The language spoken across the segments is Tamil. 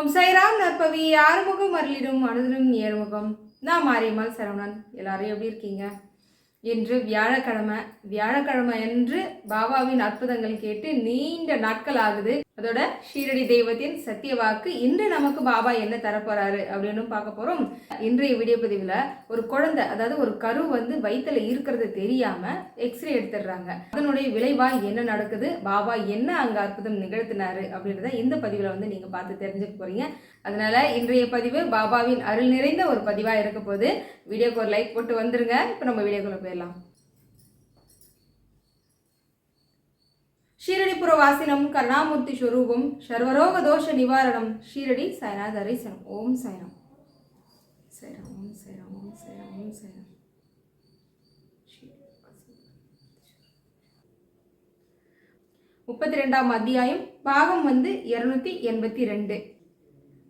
ஓம் சைராம் நற்பவி ஆறுமுகம் அருளிடும் அனுதினம் ஏறுமுகம் நான் மாரியம்மாள் சரவணன். எல்லாரும் எப்படி இருக்கீங்க? இன்று வியாழக்கிழமை வியாழக்கிழமை என்று பாபாவின் அற்புதங்கள் கேட்டு நீண்ட நாட்கள் ஆகுது. அதோட ஷீரடி தெய்வத்தின் சத்திய வாக்கு இன்று நமக்கு பாபா என்ன தரப்போறாரு அப்படின்னு பார்க்க போறோம். இன்றைய வீடியோ பதிவில் ஒரு குழந்தை அதாவது ஒரு கரு வந்து வயிற்றுல இருக்கிறது தெரியாம எக்ஸ்ரே எடுத்துடுறாங்க. அதனுடைய விளைவா என்ன நடக்குது? பாபா என்ன அங்க அற்புதம் நிகழ்த்தினாரு அப்படின்றத இந்த பதிவில் வந்து நீங்க பார்த்து தெரிஞ்சுக்க போறீங்க. அதனால இன்றைய பதிவு பாபாவின் அருள் நிறைந்த ஒரு பதிவா இருக்க போது வீடியோக்கு ஒரு லைக் போட்டு வந்துருங்க. இப்போ நம்ம வீடியோக்குள்ள போயிடலாம். ஷீரடிபுரவாசினம் கருணாமூர்த்தி ஸ்வரூபம் சர்வரோக தோஷ நிவாரணம். ஷீரடி சாய்நாத் தரிசனம் ஓம் சாய்ராம் சாய்ராம் ஓம் சாய்ராம் ஓம் சாய்ராம் ஓம் சாய்ராம் முப்பத்தி ரெண்டாம் அத்தியாயம். பாகம் வந்து இருநூத்தி எண்பத்தி ரெண்டு.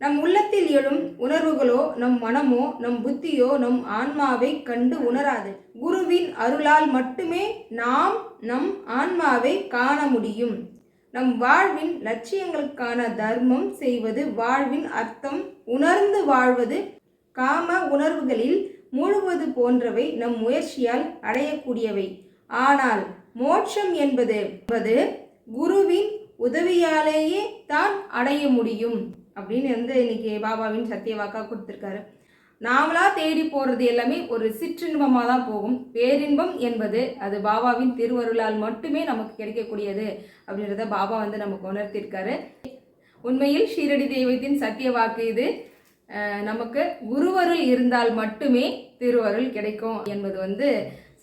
நம் உள்ளத்தில் எழும் உணர்வுகளோ நம் மனமோ நம் புத்தியோ நம் ஆன்மாவை கண்டு உணராது. குருவின் அருளால் மட்டுமே நாம் நம் ஆன்மாவை காண முடியும். நம் வாழ்வின் லட்சியங்களுக்கான தர்மம் செய்வது வாழ்வின் அர்த்தம். உணர்ந்து வாழ்வது காம உணர்வுகளில் மூழ்குவது போன்றவை நம் முயற்சியால் அடையக்கூடியவை. ஆனால் மோட்சம் என்பது என்பது குருவின் உதவியாலேயே தான் அடைய முடியும். அப்படின்னு வந்து இன்னைக்கு பாபாவின் சத்திய வாக்கா கொடுத்துருக்காரு. நாமளாக தேடி போகிறது எல்லாமே ஒரு சிற்றின்பமாக தான் போகும். பேரின்பம் என்பது அது பாபாவின் திருவருளால் மட்டுமே நமக்கு கிடைக்கக்கூடியது அப்படின்றத பாபா வந்து நமக்கு உணர்த்தியிருக்காரு உண்மையில் ஷீரடி தெய்வத்தின் சத்திய வாக்கு இது. நமக்கு குருவருள் இருந்தால் மட்டுமே திருவருள் கிடைக்கும் என்பது வந்து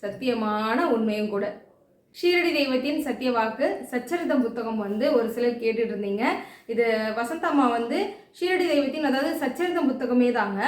சத்தியமான உண்மையும் கூட. ஷீரடி தெய்வத்தின் சத்திய வாக்கு சச்சரிதம் புத்தகம் வந்து ஒரு சிலர் கேட்டுட்டு இருந்தீங்க இது வசந்தம்மா வந்து ஷீரடி தெய்வத்தின் அதாவது சச்சரிதம் புத்தகமே தாங்க.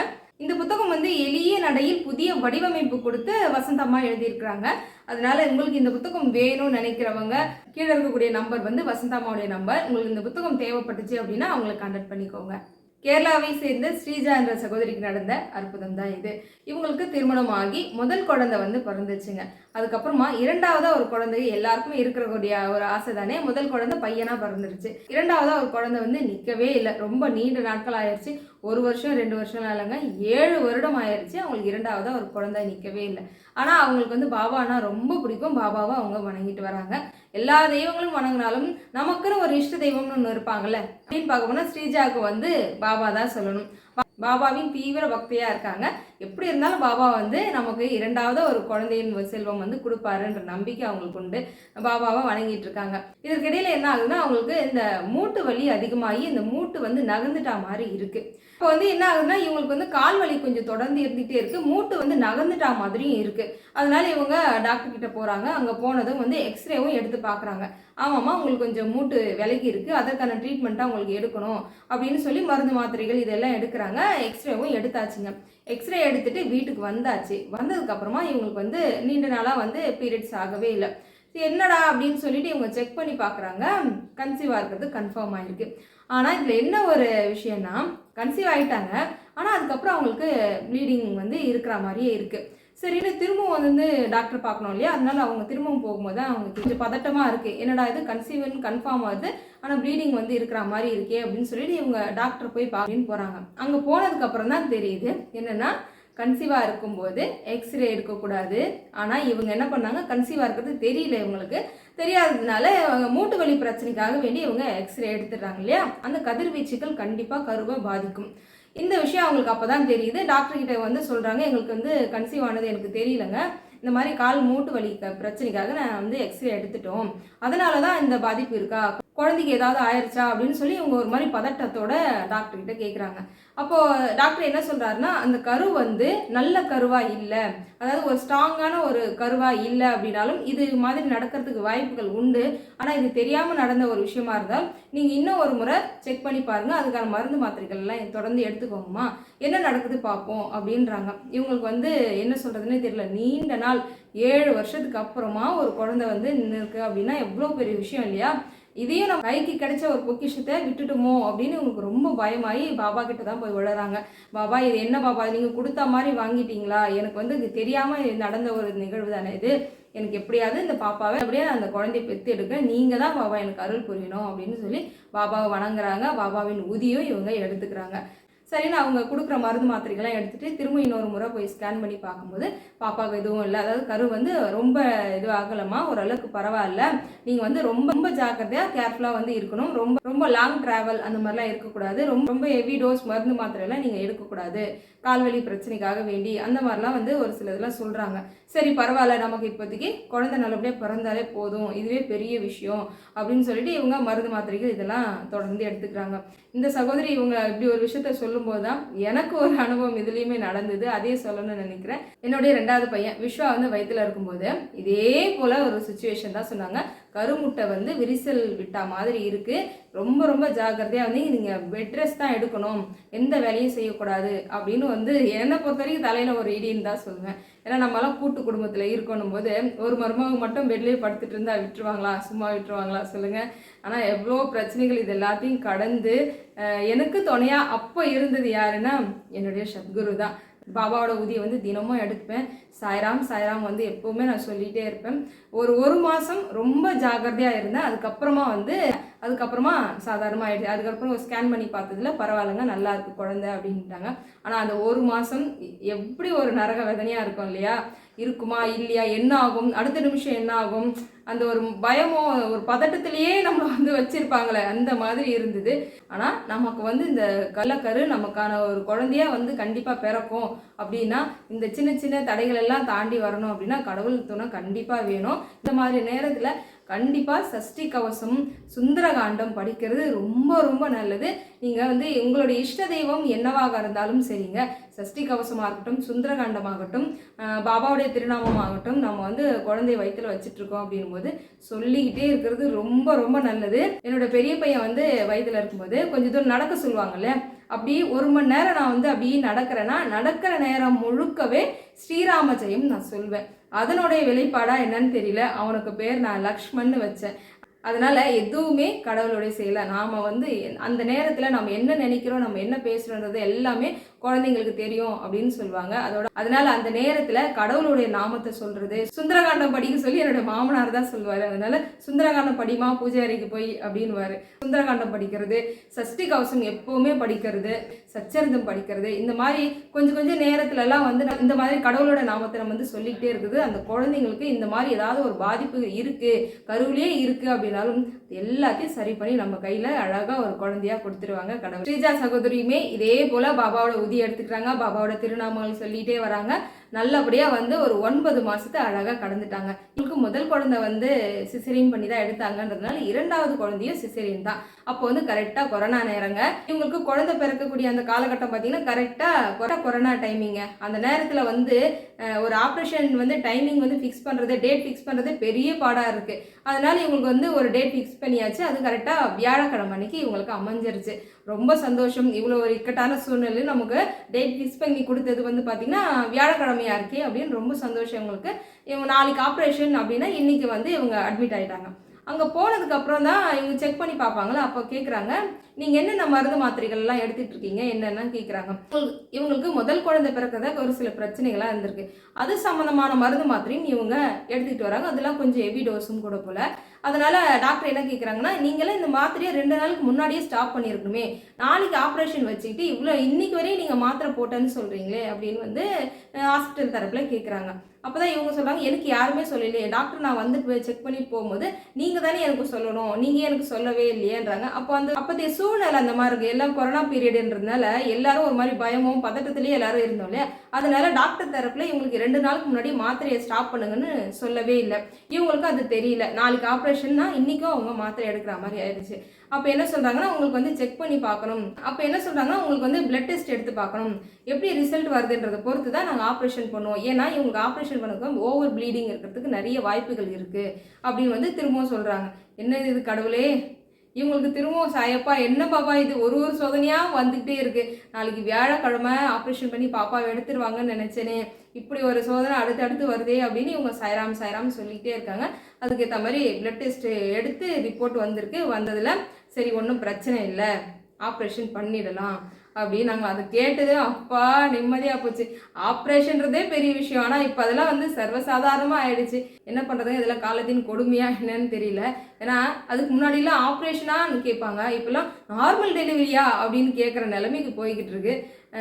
இந்த புத்தகம் வந்து எளிய நடையில் புதிய வடிவமைப்பு கொடுத்து வசந்தம்மா எழுதியிருக்கிறாங்க. அதனால உங்களுக்கு இந்த புத்தகம் வேணும்னு நினைக்கிறவங்க கீழே இருக்கக்கூடிய நம்பர் வந்து வசந்தம்மாவுடைய நம்பர். உங்களுக்கு இந்த புத்தகம் தேவைப்பட்டுச்சு அப்படின்னா அவங்களை கான்டாக்ட் பண்ணிக்கோங்க. கேரளாவை சேர்ந்த ஸ்ரீஜா என்ற சகோதரிக்கு நடந்த அற்புதம் தான் இது. இவங்களுக்கு திருமணம் ஆகி முதல் குழந்தை வந்து பிறந்துச்சுங்க. அதுக்கப்புறமா இரண்டாவதா ஒரு குழந்தை எல்லாருக்குமே இருக்கக்கூடிய ஒரு ஆசை தானே முதல் குழந்தை பையனா பிறந்துருச்சு. இரண்டாவதா ஒரு குழந்தை வந்து நிற்கவே இல்லை. ரொம்ப நீண்ட நாட்கள் ஆயிடுச்சு ஒரு வருஷம் ரெண்டு வருஷம் இல்லைங்க. ஏழு வருடம் ஆயிடுச்சு அவங்களுக்கு இரண்டாவதா ஒரு குழந்தை நிற்கவே இல்லை. ஆனால் அவங்களுக்கு வந்து பாபானா ரொம்ப பிடிக்கும். பாபாவை அவங்க வணங்கிட்டு வராங்க. எல்லா தெய்வங்களும் வணங்கினாலும் நமக்குன்னு ஒரு இஷ்ட தெய்வம்னு ஒன்று இருப்பாங்கல்ல? அப்படின்னு பார்க்க போனால் ஸ்ரீஜாவுக்கு வந்து பாபா தான் சொல்லணும். பா- பாபாவின் தீவிர பக்தியாக இருக்காங்க. எப்படி இருந்தாலும் பாபா வந்து நமக்கு இரண்டாவது ஒரு குழந்தையின் செல்வம் வந்து கொடுப்பாருன்ற நம்பிக்கை அவங்களுக்கு உண்டு. பாபாவை வணங்கிட்டு இருக்காங்க. இதற்கிடையில என்ன ஆகுதுன்னா அவங்களுக்கு இந்த மூட்டு வலி அதிகமாகி இந்த மூட்டு வந்து நகர்ந்துட்டா மாதிரி இருக்கு. இப்போ வந்து என்ன ஆகுதுன்னா இவங்களுக்கு வந்து கால் வலி கொஞ்சம் தொடர்ந்து இருந்துகிட்டே இருக்கு. மூட்டு வந்து நகர்ந்துட்டா மாதிரியும் இருக்கு. அதனால இவங்க டாக்டர் கிட்ட போறாங்க. அங்க போனதும் வந்து எக்ஸ்ரேவும் எடுத்து பாக்குறாங்க. ஆமாம்மா உங்களுக்கு கொஞ்சம் மூட்டு விலகி இருக்கு. அதற்கான ட்ரீட்மெண்ட்டாக உங்களுக்கு எடுக்கணும் அப்படின்னு சொல்லி மருந்து மாத்திரைகள் இதெல்லாம் எடுக்கிறாங்க. எக்ஸ்ரேவும் எடுத்தாச்சுங்க. எக்ஸ்ரே எடுத்துட்டு வீட்டுக்கு வந்தாச்சு. வந்ததுக்கு அப்புறமா இவங்களுக்கு வந்து நீண்ட நாளாக வந்து பீரியட்ஸ் ஆகவே இல்லை. சரி, என்னடா அப்படின்னு சொல்லிட்டு இவங்க செக் பண்ணி பார்க்குறாங்க கன்சீவாக இருக்கிறது கன்ஃபார்ம் ஆயிருக்கு. ஆனால் இதில் என்ன ஒரு விஷயம்னா கன்சீவ் ஆகிட்டாங்க ஆனால் அதுக்கப்புறம் அவங்களுக்கு ப்ளீடிங் வந்து இருக்கிற மாதிரியே இருக்குது சரின்னு திரும்பவும் வந்து டாக்டர் பார்க்கணும் இல்லையா? அதனால அவங்க திரும்பவும் போகும்போது தான் அவங்க கொஞ்சம் பதட்டமாக இருக்குது என்னடா இது கன்சீவன் கன்ஃபார்ம் ஆகுது. ஆனால் ப்ளீடிங் வந்து இருக்கிற மாதிரி இருக்கே அப்படின்னு சொல்லிட்டு இவங்க டாக்டர் போய் பார்க்கணும்னு போகிறாங்க அங்கே போனதுக்கப்புறம் தான் தெரியுது. என்னென்னா கன்சீவாக இருக்கும்போது எக்ஸ்ரே எடுக்கக்கூடாது. ஆனால் இவங்க என்ன பண்ணாங்க? கன்சீவாக இருக்கிறது தெரியல இவங்களுக்கு. தெரியாததுனால அவங்க மூட்டு வலி பிரச்சனைக்காக வேண்டி இவங்க எக்ஸ்ரே எடுத்துடுறாங்க இல்லையா? அந்த கதிர்வீச்சுகள் கண்டிப்பாக கருவை பாதிக்கும். இந்த விஷயம் அவங்களுக்கு அப்போ தான் தெரியுது டாக்டர்கிட்ட வந்து சொல்கிறாங்க எங்களுக்கு வந்து கன்சீவ் ஆனது எனக்கு தெரியலங்க. இந்த மாதிரி கால் மூட்டு வலி க- பிரச்சனைக்காக நான் வந்து எக்ஸ்ரே எடுத்துட்டோம். அதனால தான் இந்த பாதிப்பு இருக்கா? குழந்தைக்கு ஏதாவது ஆயிடுச்சா அப்படின்னு சொல்லி இவங்க ஒரு மாதிரி பதட்டத்தோட டாக்டர்கிட்ட கேட்குறாங்க அப்போது டாக்டர் என்ன சொல்கிறாருன்னா அந்த கரு வந்து நல்ல கருவாக இல்லை. அதாவது ஒரு ஸ்ட்ராங்கான ஒரு கருவாக இல்லை அப்படின்னாலும் இது மாதிரி நடக்கிறதுக்கு வாய்ப்புகள் உண்டு. ஆனால் இது தெரியாமல் நடந்த ஒரு விஷயமா இருந்தால் நீங்கள் இன்னும் ஒரு முறை செக் பண்ணி பாருங்கள் அதுக்கான மருந்து மாத்திரைகள்லாம் தொடர்ந்து எடுத்துக்கோங்கம்மா. என்ன நடக்குது பார்ப்போம் அப்படின்றாங்க. இவங்களுக்கு வந்து என்ன சொல்கிறதுனே தெரியல. நீண்ட நாள் ஏழு வருஷத்துக்கு அப்புறமா ஒரு குழந்தை வந்து நின்று இருக்கு அப்படின்னா எவ்வளோ பெரிய விஷயம் இல்லையா? இதையும் நம்ம கைக்கு கிடைச்ச ஒரு பொக்கிஷத்தை விட்டுட்டுமோ அப்படின்னு உங்களுக்கு ரொம்ப பயமாகி பாபா கிட்ட தான் போய் விழுறாங்க பாபா இது என்ன பாபா? நீங்கள் கொடுத்த மாதிரி வாங்கிட்டீங்களா? எனக்கு வந்து இது தெரியாமல் நடந்த ஒரு நிகழ்வு தானே இது. எனக்கு எப்படியாவது இந்த பாப்பாவை அப்படியே அந்த குழந்தைய பெற்று எடுக்க நீங்கள் தான் பாபா எனக்கு அருள் புரியணும் அப்படின்னு சொல்லி பாபாவை வணங்குறாங்க. பாபாவின் உதியும் இவங்க எடுத்துக்கிறாங்க. சரின்னு அவங்க கொடுக்குற மருந்து மாத்திரைகள்லாம் எடுத்துகிட்டு திரும்ப இன்னொரு முறை போய் ஸ்கேன் பண்ணி பார்க்கும்போது பாப்பாவுக்கு எதுவும் இல்லை. அதாவது கரு வந்து ரொம்ப இது ஆகலமா ஓரளவுக்கு பரவாயில்ல. நீங்கள் வந்து ரொம்ப ரொம்ப ஜாக்கிரதையாக கேர்ஃபுல்லாக வந்து இருக்கணும். ரொம்ப ரொம்ப லாங் ட்ராவல் அந்த மாதிரிலாம் இருக்கக்கூடாது. ரொம்ப ரொம்ப ஹெவி டோஸ் மருந்து மாத்திரையெல்லாம் நீங்கள் எடுக்கக்கூடாது. கால்வழி பிரச்சனைக்காக வேண்டி அந்த மாதிரிலாம் வந்து ஒரு சில இதெல்லாம் சொல்கிறாங்க சரி பரவாயில்ல நமக்கு இப்போதைக்கு குழந்தை நல்லபடியாக பிறந்தாலே போதும் இதுவே பெரிய விஷயம் அப்படின்னு சொல்லிட்டு இவங்க மருந்து மாத்திரைகள் இதெல்லாம் தொடர்ந்து எடுத்துக்கிறாங்க. இந்த சகோதரி இவங்க இப்படி ஒரு விஷயத்த சொல்லும்போது தான் எனக்கு ஒரு அனுபவம் இதுலேயுமே நடந்தது அதே சொல்லணும்னு நினைக்கிறேன். என்னுடைய ரெண்டாவது பையன் விஸ்வா வந்து வயிற்றுல இருக்கும்போது இதே போல் ஒரு சுச்சுவேஷன் தான் சொன்னாங்க. கருமுட்டை வந்து விரிசல் விட்டா மாதிரி இருக்குது ரொம்ப ரொம்ப ஜாக்கிரதையாக வந்து நீங்கள் பெட் ரெஸ்ட் தான் எடுக்கணும். எந்த வேலையும் செய்யக்கூடாது அப்படின்னு வந்து என்னை பொறுத்த வரைக்கும் தலையில் ஒரு இடின்னு தான் சொல்லுவேன் ஏன்னா நம்மளாம் கூட்டு குடும்பத்தில் இருக்கணும் போது ஒரு மருமக மட்டும் பெட்லேயே படுத்துட்டு இருந்தால் விட்டுருவாங்களா? சும்மா விட்டுருவாங்களா? சொல்லுங்கள் ஆனால் எவ்வளோ பிரச்சனைகள் இது எல்லாத்தையும் கடந்து எனக்கு துணையாக அப்போ இருந்தது யாருன்னா என்னுடைய சத்குரு தான். பாபாவோட உதியை வந்து தினமும் எடுப்பேன். சாய்ராம் சாய்ராம் வந்து எப்போவுமே நான் சொல்லிகிட்டே இருப்பேன். ஒரு ஒரு மாதம் ரொம்ப ஜாக்கிரதையாக இருந்தேன். அதுக்கப்புறமா வந்து அதுக்கப்புறமா சாதாரணமாக ஆயிடுச்சு. அதுக்கப்புறம் ஸ்கேன் பண்ணி பார்த்ததுல பரவாயில்லைங்க நல்லா இருக்கு குழந்தை அப்படின்ட்டாங்க. ஆனால் அந்த ஒரு மாதம் எப்படி ஒரு நரக வேதனையாக இருக்கும் இல்லையா? இருக்குமா இல்லையா? என்ன ஆகும்? அடுத்த நிமிஷம் என்ன ஆகும்? அந்த ஒரு பயமோ ஒரு பதட்டத்திலேயே நம்மளை வந்து வச்சிருப்பாங்களே அந்த மாதிரி இருந்தது. ஆனால் நமக்கு வந்து இந்த கள்ளக்கரு நமக்கான ஒரு குழந்தையா வந்து கண்டிப்பாக பிறக்கும். அப்படின்னா இந்த சின்ன சின்ன தடைகள் எல்லாம் தாண்டி வரணும் அப்படின்னா கடவுள் துணை கண்டிப்பாக வேணும். இந்த மாதிரி நேரத்தில் கண்டிப்பாக சஷ்டி கவசம் சுந்தரகாண்டம் படிக்கிறது ரொம்ப ரொம்ப நல்லது. நீங்கள் வந்து உங்களுடைய இஷ்ட தெய்வம் என்னவாக இருந்தாலும் சரிங்க. சஷ்டி கவசமாக இருக்கட்டும் சுந்தரகாண்டமாகட்டும் பாபாவுடைய திருநாமமாகட்டும் நம்ம வந்து குழந்தைய வயிற்றில் வச்சுட்ருக்கோம் அப்படின்னு அப்படின்னும் சொல்லிக்கிட்டே இருக்கிறது ரொம்ப ரொம்ப நல்லது. என்னோட பெரிய பையன் வந்து வயதில் இருக்கும்போது கொஞ்சம் தூரம் நடக்க சொல்லுவாங்கல்ல அப்படி ஒரு மணி நேரம் நான் வந்து அப்படியே நடக்கிறேன்னா நடக்கிற நேரம் முழுக்கவே ஸ்ரீராம ஜெயம் நான் சொல்வேன். அதனுடைய வெளிப்பாடாக என்னன்னு தெரியல. அவனுக்கு பேர் நான் லக்ஷ்மன்னு வச்சேன். அதனால எதுவுமே கடவுளுடைய செயலை நாம வந்து அந்த நேரத்தில் நம்ம என்ன நினைக்கிறோம் நம்ம என்ன பேசுகிறோன்றது எல்லாமே குழந்தைங்களுக்கு தெரியும் அப்படின்னு சொல்லுவாங்க. அதோட அதனால அந்த நேரத்தில் கடவுளுடைய நாமத்தை சொல்கிறது சுந்தரகாண்டம் படிக்க சொல்லி என்னோட மாமனார் தான் சொல்லுவார். அதனால சுந்தரகாண்டம் படிமா பூஜை அறைக்கு போய் அப்படின்னுவாரு. சுந்தரகாண்டம் படிக்கிறது சஷ்டி கவசம் எப்போவுமே படிக்கிறது சச்சரிதம் படிக்கிறது இந்த மாதிரி கொஞ்சம் கொஞ்சம் நேரத்துலலாம் வந்து இந்த மாதிரி கடவுளோட நாமத்தை நம்ம வந்து சொல்லிக்கிட்டே இருக்குது. அந்த குழந்தைங்களுக்கு இந்த மாதிரி ஏதாவது ஒரு பாதிப்பு இருக்குது கருவிலே அப்படின்னு அப்படின்னாலும் எல்லாத்தையும் சரி பண்ணி நம்ம கையில அழகா ஒரு குழந்தையா கொடுத்துருவாங்க கடவுள். ஸ்ரீஜா சகோதரியுமே இதே போல பாபாவோட உதி எடுத்துக்கிறாங்க. பாபாவோட திருநாமங்கள் சொல்லிட்டே வராங்க. நல்லபடியா வந்து ஒரு ஒன்பது மாசத்தை அழகா கடந்துட்டாங்க. இவங்களுக்கு முதல் குழந்தை வந்து சிசரின் பண்ணி தான் எடுத்தாங்கன்றதுனால இரண்டாவது குழந்தையும் சிசரின் தான். அப்போ வந்து கரெக்டா கொரோனா நேரங்க. இவங்களுக்கு குழந்தை பிறக்கக்கூடிய அந்த காலகட்டம் பார்த்தீங்கன்னா கரெக்டா கொரோனா டைமிங்க அந்த நேரத்துல வந்து ஒரு ஆப்ரேஷன் வந்து டைமிங் வந்து ஃபிக்ஸ் பண்றது டேட் ஃபிக்ஸ் பண்றது பெரிய பாடா இருக்கு. அதனால் இவங்களுக்கு வந்து ஒரு டேட் ஃபிக்ஸ் பண்ணியாச்சு. அது கரெக்டாக வியாழக்கிழமை அன்னைக்கு இவங்களுக்கு அமைஞ்சிருச்சு. ரொம்ப சந்தோஷம். இவ்வளோ ஒரு இக்கட்டான சூழ்நிலை நமக்கு டேட் ஃபிக்ஸ் பண்ணி கொடுத்தது வந்து பார்த்திங்கன்னா வியாழக்கிழமையாக இருக்கே அப்படின்னு ரொம்ப சந்தோஷம் இவங்களுக்கு. இவங்க நாளைக்கு ஆப்ரேஷன் அப்படின்னா இன்றைக்கி வந்து இவங்க அட்மிட் ஆகிட்டாங்க அங்கே போனதுக்கப்புறம் தான் இவங்க செக் பண்ணி பார்ப்பாங்களா? அப்போ கேட்குறாங்க நீங்கள் என்னென்ன மருந்து மாத்திரைகள்லாம் எடுத்துகிட்டு இருக்கீங்க? என்னென்னு கேட்குறாங்க இவங்களுக்கு முதல் குழந்தை பிறக்கிறதாக ஒரு சில பிரச்சனைகள்லாம் இருந்திருக்கு. அது சம்மந்தமான மருந்து மாத்திரையும் இவங்க எடுத்துக்கிட்டு வராங்க. அதெல்லாம் கொஞ்சம் ஹெவி டோஸும் கூட போல. அதனால் டாக்டர் என்ன கேட்குறாங்கன்னா நீங்களாம் இந்த மாத்திரையை ரெண்டு நாளுக்கு முன்னாடியே ஸ்டாப் பண்ணியிருக்கணுமே. நாளைக்கு ஆப்ரேஷன் வச்சுக்கிட்டு இவ்வளோ இன்னைக்கு வரையும் நீங்கள் மாத்திரை போட்டேன்னு சொல்கிறீங்களே அப்படின்னு வந்து ஹாஸ்பிட்டல் தரப்பில் கேட்குறாங்க அப்போ தான் இவங்க சொல்கிறாங்க எனக்கு யாருமே சொல்லலையே. டாக்டர் நான் வந்துட்டு செக் பண்ணி போகும்போது நீங்கள் தானே எனக்கு சொல்லணும் நீங்கள் எனக்கு சொல்லவே இல்லையேன்றாங்க. அப்போ அந்த அப்போதைய சூழ்நிலை அந்த மாதிரி இருக்குது எல்லாம் கொரோனா பீரியடுன்றதுனால எல்லாரும் ஒரு மாதிரி பயமும் பதட்டத்துலேயே எல்லாரும் இருந்தோம் இல்லையா? அதனால டாக்டர் தரப்பில் இவங்களுக்கு ரெண்டு நாளுக்கு முன்னாடி மாத்திரையை ஸ்டாப் பண்ணுங்கன்னு சொல்லவே இல்லை. இவங்களுக்கு அது தெரியல. நாளைக்கு ஆப்ரேஷன்னா இன்றைக்கும் அவங்க மாத்திரை எடுக்கிற மாதிரி ஆயிடுச்சு. அப்போ என்ன சொல்கிறாங்கன்னா உங்களுக்கு வந்து செக் பண்ணி பார்க்கணும். அப்போ என்ன சொல்கிறாங்கன்னா உங்களுக்கு வந்து பிளட் டெஸ்ட் எடுத்து பார்க்கணும். எப்படி ரிசல்ட் வருதுன்றதை பொறுத்து தான் நாங்கள் ஆப்ரேஷன் பண்ணுவோம். ஏன்னா இவங்களுக்கு ஆப்ரேஷன் பண்ணுறது ஓவர் ப்ளீடிங் இருக்கிறதுக்கு நிறைய வாய்ப்புகள் இருக்குது அப்படின்னு வந்து திரும்பவும் சொல்கிறாங்க என்ன இது கடவுளே? இவங்களுக்கு திரும்பவும் சாயப்பா என்ன பாப்பா இது? ஒரு ஒரு சோதனையாக வந்துக்கிட்டே இருக்கு. நாளைக்கு வியாழக்கிழமை ஆப்ரேஷன் பண்ணி பாப்பாவை எடுத்துருவாங்கன்னு நினச்சேனே. இப்படி ஒரு சோதனை அடுத்தடுத்து வருதே அப்படின்னு இவங்க சாய்ராம் சாய்ராம் சொல்லிக்கிட்டே இருக்காங்க. அதுக்கேற்ற மாதிரி பிளட் டெஸ்ட் எடுத்து ரிப்போர்ட் வந்திருக்கு. வந்ததில் சரி ஒன்றும் பிரச்சனை இல்லை. ஆப்ரேஷன் பண்ணிடலாம். அப்படின்னு நாங்கள் அதை கேட்டது அப்பா நிம்மதியாக போச்சு. ஆப்ரேஷன்றதே பெரிய விஷயம். ஆனால் இப்போ அதெல்லாம் வந்து சர்வசாதாரணமாக ஆயிடுச்சு. என்ன பண்ணுறது இதெல்லாம் காலத்தின் கொடுமையாக என்னன்னு தெரியல. ஏன்னா அதுக்கு முன்னாடிலாம் ஆப்ரேஷனாக கேட்பாங்க. இப்போல்லாம் நார்மல் டெலிவரியா அப்படின்னு கேட்குற நிலைமைக்கு போய்கிட்டு இருக்கு.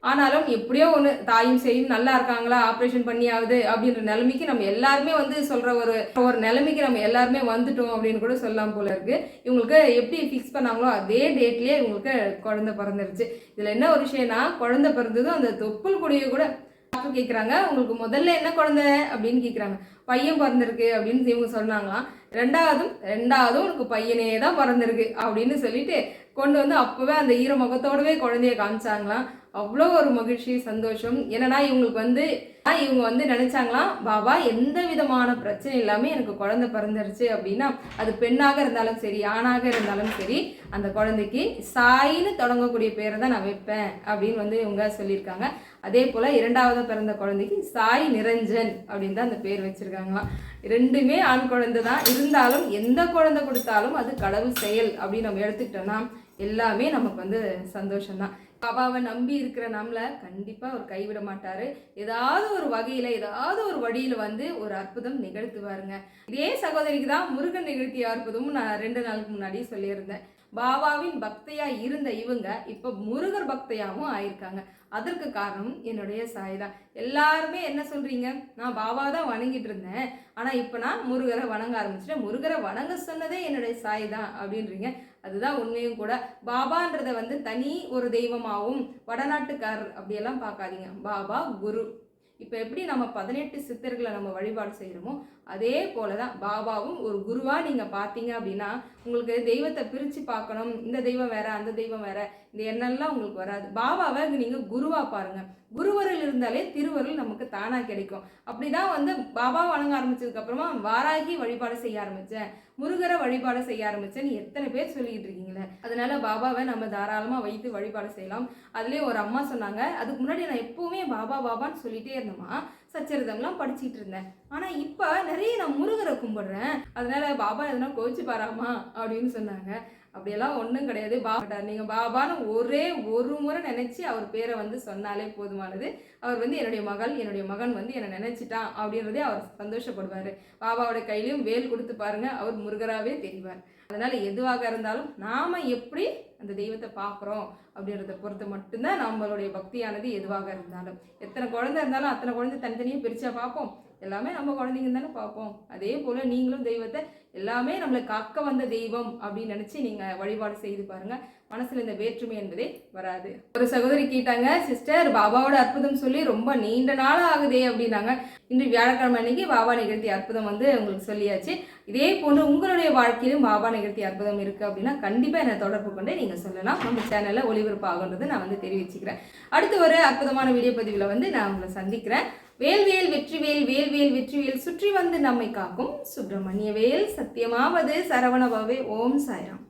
ஆனாலும் எப்படியோ ஒன்று தாயும் செய்யும் நல்லா இருக்காங்களா? ஆப்ரேஷன் பண்ணியாவது அப்படின்ற நிலைமைக்கு நம்ம எல்லாருமே வந்து சொல்கிற ஒரு ஒரு நிலைமைக்கு நம்ம எல்லாருமே வந்துட்டோம் அப்படின்னு கூட சொல்லலாம் போல இருக்கு. இவங்களுக்கு எப்படி ஃபிக்ஸ் பண்ணாங்களோ அதே டேட்லேயே இவங்களுக்கு குழந்தை பிறந்துருச்சு. இதில் என்ன ஒரு விஷயம்னா குழந்தை பிறந்ததும் அந்த தொப்புள் கொடியை கூட கேட்குறாங்க உங்களுக்கு முதல்ல என்ன குழந்தை அப்படின்னு கேட்குறாங்க பையன் பிறந்திருக்கு அப்படின்னு இவங்க சொன்னாங்களாம். ரெண்டாவதும் ரெண்டாவதும் உனக்கு பையனே தான் பிறந்திருக்கு அப்படின்னு சொல்லிட்டு கொண்டு வந்து அப்போவே அந்த ஈர முகத்தோடவே குழந்தைய காமிச்சாங்களாம். அவ்வளோ ஒரு மகிழ்ச்சி சந்தோஷம். என்னன்னா இவங்களுக்கு வந்து இவங்க வந்து நினைச்சாங்களாம் பாபா எந்த விதமான பிரச்சனை இல்லாமல் எனக்கு குழந்தை பிறந்துருச்சு அப்படின்னா அது பெண்ணாக இருந்தாலும் சரி ஆணாக இருந்தாலும் சரி அந்த குழந்தைக்கு சாயின்னு தொடங்கக்கூடிய பேரை தான் நான் வைப்பேன் அப்படின்னு வந்து இவங்க சொல்லியிருக்காங்க. அதே போல் இரண்டாவது பிறந்த குழந்தைக்கு சாய் நிரஞ்சன் அப்படின்னு தான் அந்த பேர் வச்சிருக்காங்களாம். ரெண்டுமே ஆண் குழந்தை தான் இருந்தாலும் எந்த குழந்தை கொடுத்தாலும் அது கடவுள் செயல் அப்படின்னு நம்ம எடுத்துக்கிட்டோம்னா எல்லாமே நமக்கு வந்து சந்தோஷம்தான். பாபாவை நம்பி இருக்கிற நம்மளை கண்டிப்பாக அவர் கைவிட மாட்டார். ஏதாவது ஒரு வகையில் ஏதாவது ஒரு வழியில் வந்து ஒரு அற்புதம் நிகழ்த்துவாருங்க. இதே சகோதரிக்கு தான் முருகன் நிகழ்த்திய அற்புதமும் நான் ரெண்டு நாளுக்கு முன்னாடி சொல்லியிருந்தேன். பாபாவின் பக்தையா இருந்த இவங்க இப்போ முருகர் பக்தையாவும் ஆயிருக்காங்க. அதற்கு காரணம் என்னுடைய சாய் தான் எல்லாருமே என்ன சொல்றீங்க? நான் பாபா தான் வணங்கிட்டு இருந்தேன். ஆனா இப்போ நான் முருகரை வணங்க ஆரம்பிச்சிட்டேன். முருகரை வணங்க சொன்னதே என்னுடைய சாய் தான் அப்படின்றீங்க. அதுதான் உண்மையும் கூட. பாபான்றத வந்து தனி ஒரு தெய்வமாகவும் வடநாட்டுக்காரர் அப்படியெல்லாம் பார்க்காதீங்க. பாபா குரு. இப்போ எப்படி நம்ம பதினெட்டு சித்தர்களை நம்ம வழிபாடு செய்கிறோமோ அதே போல தான் பாபாவும் ஒரு குருவாக நீங்கள் பார்த்தீங்க அப்படின்னா உங்களுக்கு தெய்வத்தை பிரித்து பார்க்கணும். இந்த தெய்வம் வேற அந்த தெய்வம் வேற. இந்த எண்ணெல்லாம் உங்களுக்கு வராது. பாபாவை நீங்கள் குருவாக பாருங்கள் குருவரில் இருந்தாலே திருவருள் நமக்கு தானாக கிடைக்கும். அப்படி தான் வந்து பாபா வணங்க ஆரம்பிச்சதுக்கப்புறமா வாராகி வழிபாடு செய்ய ஆரம்பித்தேன் முருகரை வழிபாடு செய்ய ஆரம்பித்தேன்னு எத்தனை பேர் சொல்லிக்கிட்டு இருக்கீங்களே. அதனால பாபாவை நம்ம தாராளமாக வைத்து வழிபாடு செய்யலாம். அதுலேயே ஒரு அம்மா சொன்னாங்க அதுக்கு முன்னாடி நான் எப்போவுமே பாபா பாபான்னு சொல்லிட்டே இருந்தோமா சச்சரிதம்லாம் படிச்சுட்டு இருந்தேன். ஆனால் இப்போ நிறைய நான் முருகரை கும்பிடுறேன். அதனால பாபா எதனா கோச்சு பாராமா அப்படின்னு சொன்னாங்க. அப்படியெல்லாம் ஒன்றும் கிடையாது. பாபா நீங்கள் பாபான்னு ஒரே ஒரு முறை நினச்சி அவர் பேரை வந்து சொன்னாலே போதுமானது. அவர் வந்து என்னுடைய மகள் என்னுடைய மகன் வந்து என்னை நினச்சிட்டான் அப்படின்றதே அவர் சந்தோஷப்படுவார். பாபாவோட கையிலையும் வேல் கொடுத்து பாருங்க அவர் முருகராகவே தெரிவார். அதனால் எதுவாக இருந்தாலும் நாம் எப்படி அந்த தெய்வத்தை பார்க்குறோம் அப்படின்றத பொறுத்து மட்டும்தான் நம்மளுடைய பக்தியானது எதுவாக இருந்தாலும். எத்தனை குழந்தை இருந்தாலும் அத்தனை குழந்தை தனித்தனியாக பிரித்தா பார்ப்போம். எல்லாமே நம்ம குழந்தைங்க தானே பார்ப்போம். அதே போல் நீங்களும் தெய்வத்தை எல்லாமே நம்மளை காக்க வந்த தெய்வம் அப்படின்னு நினச்சி நீங்கள் வழிபாடு செய்து பாருங்கள் மனசில் இந்த வேற்றுமை என்பதே வராது. ஒரு சகோதரி கேட்டாங்க சிஸ்டர் பாபாவோட அற்புதம் சொல்லி ரொம்ப நீண்ட நாள் ஆகுதே அப்படின்னாங்க. இன்று வியாழக்கிழமை அன்னைக்கு பாபா நிகழ்த்திய அற்புதம் வந்து உங்களுக்கு சொல்லியாச்சு. இதே போன்று உங்களுடைய வாழ்க்கையிலும் பாபா நிகழ்த்திய அற்புதம் இருக்குது அப்படின்னா கண்டிப்பாக என்னை தொடர்பு கொண்டு நீங்கள் சொல்லலாம். நம்ம சேனலில் ஒளிபரப்பு ஆகுன்றது நான் வந்து தெரிவிச்சுக்கிறேன். அடுத்து ஒரு அற்புதமான வீடியோ பதிவில் வந்து நான் உங்களை சந்திக்கிறேன். வேல்வேல் வெற்றிவேல் வேல்வேல் வெற்றிவேல் சுற்றி வந்து நம்மை காக்கும் சுப்பிரமணிய வேல். சத்தியமாவது சரவணபாவே ஓம் சாய்ராம்.